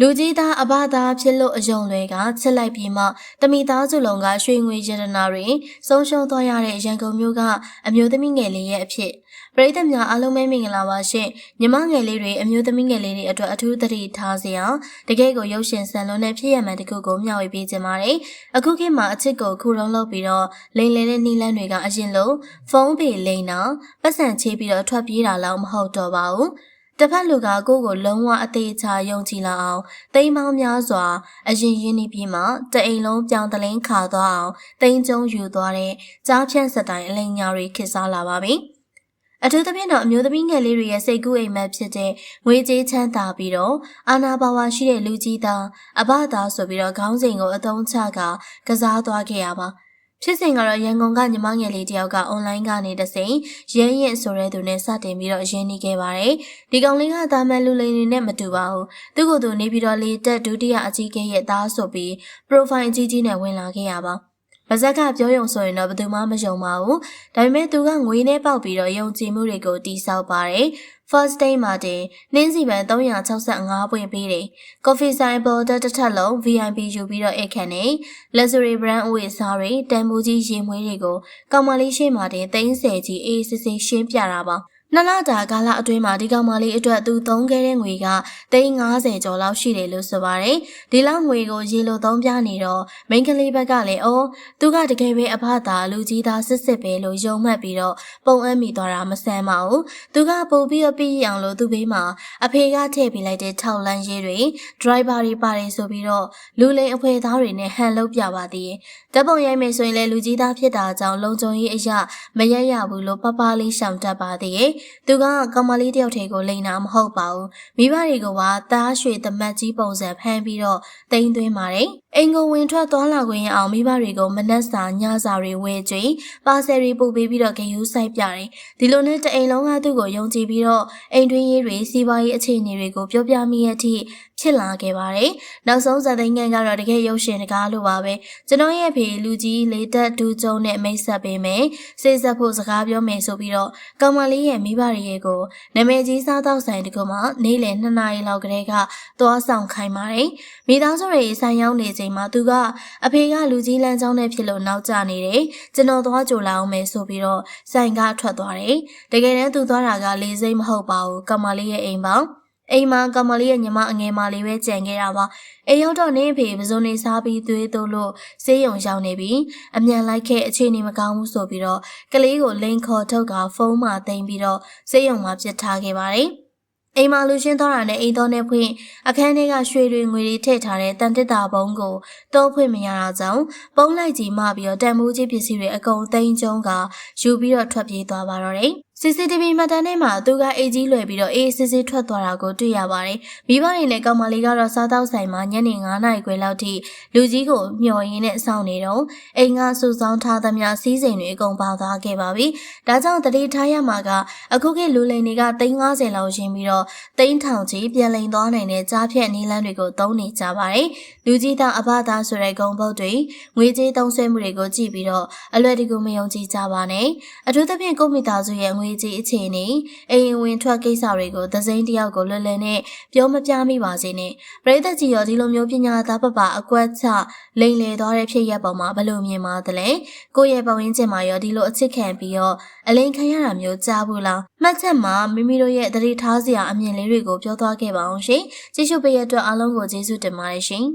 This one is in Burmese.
လူကြီးသားအဘသားဖြစ်လို့အယုံတွေကချစ်လိုက်ပြီးမှတမိသားစုလုံးကရွှေငွေရတနာတွေဆုံးရှုံးသွားရတဲ့ရန်ကုန်မြို့ကအမျိုးသမီးငယ်လေးရဲ့အဖြစ်ပရိသတ်များအားလုံးပဲမင်္ဂလာပါရှင်ညီမငယ်လေးတွေအမျိုးသမီးငယ်လေးတွေအတွက်အထူးသတိထားစေအောင်တကယ်ကိုရုပ်ရှင်ဆန်လွန်းတဲ့ဖြစ်ရမှန်တခုကိုမျှဝေပေးခြင်းပါတယ်အခုခေတ်မှာအချစ်ကိုခုလုံးလုပ်ပြီးတော့လိန်လေတဲ့နီလန်းတွေကအရင်လိုဖုန်းပေလိန်နာပတ်စံချေးပြီးတော့ထွက်ပြေးတာလောက်မဟုတ်တော့ပါဘူး တစ်ဖက်လူကကိုယ့်ကိုလုံးဝအသေးချာယုံကြည်လာအောင်တိမ်မောင်းများစွာအရင်ရင်းနှီးပြီးမှတအိမ်လုံးပြောင်းတလင်းခါသွားအောင်တိမ်ကျုံယူသွားတဲ့ကြားဖြန့်စတိုင်အလိမ်ညာတွေခေတ်စားလာပါပြီ။အထူးသဖြင့်တော့အမျိုးသမီးငယ်လေးတွေရဲ့စိတ်ကူးအိမ်မက်ဖြစ်တဲ့ငွေကြေးချမ်းသာပြီးတော့အာနာပါဝါရှိတဲ့လူကြီးသားအဘသားဆိုပြီးတော့ခေါင်းစဉ်ကိုအသုံးချကကစားသွားခဲ့ရပါ ဖြစ်စဉ်ကတော့ရန်ကုန်ကညီမငယ်လေးတယောက်ကအွန်လိုင်းကနေတစိမ့်ရဲရင်ဆိုတဲ့သူနဲ့စတင်ပြီးတော့ရင်းနှီးခဲ့ပါတယ်။ဒီကောင်လေးကတာမန်လူလိန်တွေနဲ့မတူပါဘူး။သူ့ကိုယ်သူနေပြီးတော့လေတက်ဒုတိယအကြီးကဲရဲ့သားဆိုပြီး profile အကြီးကြီးနဲ့ဝင်လာခဲ့ရပါ။ ဗဇက်ကပြောရုံဆိုရင်တော့ဘယ်သူမှမယုံပါဘူး။ဒါပေမဲ့သူကငွေနဲ့ပေါက်ပြီးတော့ယုံကြည်မှုတွေကိုတိစောက်ပါတယ်။ First day မှာတင်နှင်းစီပန်365ပွင့်ပေးတယ်။ Coffee ဆိုင်ပေါ်တက်တစ်ထပ်လုံး VIP ယူပြီးတော့အိတ်ခန့်နေ Luxury brand အဝတ်အစားတွေတန်ဖိုးကြီးရင်မွေးတွေကိုကောင်မလေးရှေ့မှာတင်သိန်းဆယ်ကြီးအေးစစ်စစ်ရှင်းပြတာပါ။ နှစ်လတာကာလအတွင်းမှာဒီကောင်မလေးအတွက်သူသုံးခဲ့တဲ့ငွေက350ကျော်လောက်ရှိတယ်လို့ဆိုပါတယ်။ဒီလောက်ငွေကိုရေလိုသုံးပြနေတော့မိန်းကလေးဘက်ကလည်းအော်သူကတကယ်ပဲအဖသာလူကြီးသားစစ်စစ်ပဲလို့ယုံမှတ်ပြီးတော့ပုံအပ်မိသွားတာမဆန်းပါဘူး။သူကပို့ပြီးတော့ပြည့်အောင်လို့သူ့ဘေးမှာအဖေကထည့်ပေးလိုက်တဲ့ထောက်လန်းရေးတွေဒရိုက်ဘာတွေပါတယ်ဆိုပြီးတော့လူလိန်အဖွဲသားတွေနဲ့ဟန်လုပ်ပြပါသေးတယ်။ဓာတ်ပုံရိုက်မယ်ဆိုရင်လည်းလူကြီးသားဖြစ်တာကြောင့်လုံခြုံရေးအရာမရရဘူးလို့ပပလေးရှောင်တတ်ပါသေးတယ်။သူကကောင်မလေးတယောက်ထဲကိုလိန်တာမဟုတ်ပါဘူး။မိဘတွေကပါသားရွှေသမက်ကြီးပုံစံဖမ်းပြီးတော့တိမ်သွင်းပါတယ်။အိမ်ကိုဝင်ထွက်သွားလာခွင့်ရအောင်မိဘတွေကိုမနှက်စာညစာတွေဝယ်ကြွေပါဆယ်တွေပို့ပေးပြီးတော့ဂယူးဆိုင်ပြတယ်။ဒီလိုနဲ့တအိမ်လုံးကသူ့ကိုယုံကြည်ပြီးတော့အိမ်တွင်းရေးတွေစီးပွားရေးအခြေအနေတွေကိုပြောပြမိရဲ့အထိဖြစ်လာခဲ့ပါတယ်။နောက်ဆုံးဇာတ်သိမ်းငန်းကတော့တကယ်ရုပ်ရှင်တကားလိုပါပဲ။ကျွန်တော်ရဲ့ဖေလူကြီးလေတက်ဒူးကျုံနဲ့မိတ်ဆက်ပေးမယ်။စိတ်ဆက်ဖို့စကားပြောမယ်ဆိုပြီးတော့ကောင်မလေးရဲ့မိဘတွေကိုနာမည်ကြီးစားတော့ဆိုင်တကူမှနေ့လယ်2နာရီလောက်ကလေးကသွားဆောင်ခိုင်းပါတယ်။မိသားစုတွေဆိုင်ရောက်နေချိန်မှာသူကအဖေကလူကြီးလမ်းကြောင်းနဲ့ဖြစ်လို့နောက်ကျနေတယ်။ကျွန်တော်သွားကြိုလာအောင်မယ်ဆိုပြီးတော့ဆိုင်ကထွက်သွားတယ်။တကယ်တမ်းသူသွားတာကလေးစိမ့်မဟုတ်ပါဘူး။ကောင်မလေးရဲ့အိမ်ပေါင်းအိမ်မှာကမလေးရဲ့ညီမအငယ်မလေးပဲကြံခဲ့တာပါအိမ်ရောက်တော့နေဖေပစုံနေစားပြီးသွေးသွလို့ဆေးရုံရောက်နေပြီအမြန်လိုက်ခဲ့အခြေအနေမကောင်းဘူးဆိုပြီးတော့ကလေးကိုလိန်ခေါ်ထုတ်ကဖုန်းမှာတင်ပြီးတော့ဆေးရုံမှာပြစ်ထားခဲ့ပါတယ် အိမ်မှာလူရှင်းသွားတာနဲ့အိမ်တော်နဲ့ဖွင့်အခန်းထဲကရွှေတွေငွေတွေထည့်ထားတဲ့တန်တစ်တာပုံးကိုတောဖွင့်မရတာကြောင့်ပုံးလိုက်ကြီးမှပြီးတော့တန်မိုးကြီးပစ္စည်းတွေအကုန်သိမ်းကျုံကယူပြီးတော့ထွက်ပြေးသွားပါတော့တယ် CCTV မှတ်တမ်းထဲမှာသူကအေးကြီးလွယ်ပြီးတော့အေးစစ်စစ်ထွက်သွားတာကိုတွေ့ရပါတယ်။မိဘတွေနဲ့ကောင်မလေးကတော့စားတောက်ဆိုင်မှာညနေ9နာရီခွဲလောက်ထိလူကြီးကိုမျှော်ရင်းနဲ့စောင့်နေတော့အိမ်ကစူဆောင်းထားသမျှစီးစိမ်တွေအကုန်ပါသွားခဲ့ပါပြီ။ဒါကြောင့်တတိထားရမှာကအခုခေတ်လူလိန်တွေက350လောက်ရင်းပြီးတော့3ထောင်ချီပြန်လိန်သွားနိုင်တဲ့ကြားဖြတ်နီးလန်းတွေကိုသုံးနေကြပါတယ်။လူကြီးသားအဘသားဆိုတဲ့ဂုံပုတ်တွေငွေကြေးသုံးဆွဲမှုတွေကိုကြည့်ပြီးတော့အလွယ်တကူမယုံကြည်ကြပါနဲ့။အထူးသဖြင့်ကိုမိသားစုရဲ့ငွေငွေကြီးအခြေအနေအိမ်ဝင်ထွက်ကိစ္စတွေကိုသစိမ်းတယောက်ကိုလွယ်လွယ်နဲ့ပြောမပြမိပါစေနဲ့ပရိသတ်ကြီးရောဒီလိုမျိုးပညာသားပပအကွက်ချလိန်လေသွားတဲ့ဖြစ်ရပ်ပေါ်မှာဘယ်လိုမြင်ပါသလဲကိုယ့်ရဲ့ပဝင်းကျင်မှာရောဒီလိုအချစ်ခံပြီးတော့အလိန်ခံရတာမျိုးကြားဘူးလားမှတ်ချက်မှာမိမိတို့ရဲ့သတိထားစရာအမြင်လေးတွေကိုပြောသွားခဲ့ပါအောင်ရှင်ကြည့်ရှုပေးရတဲ့အတွက်အားလုံးကိုကျေးဇူးတင်ပါတယ်ရှင်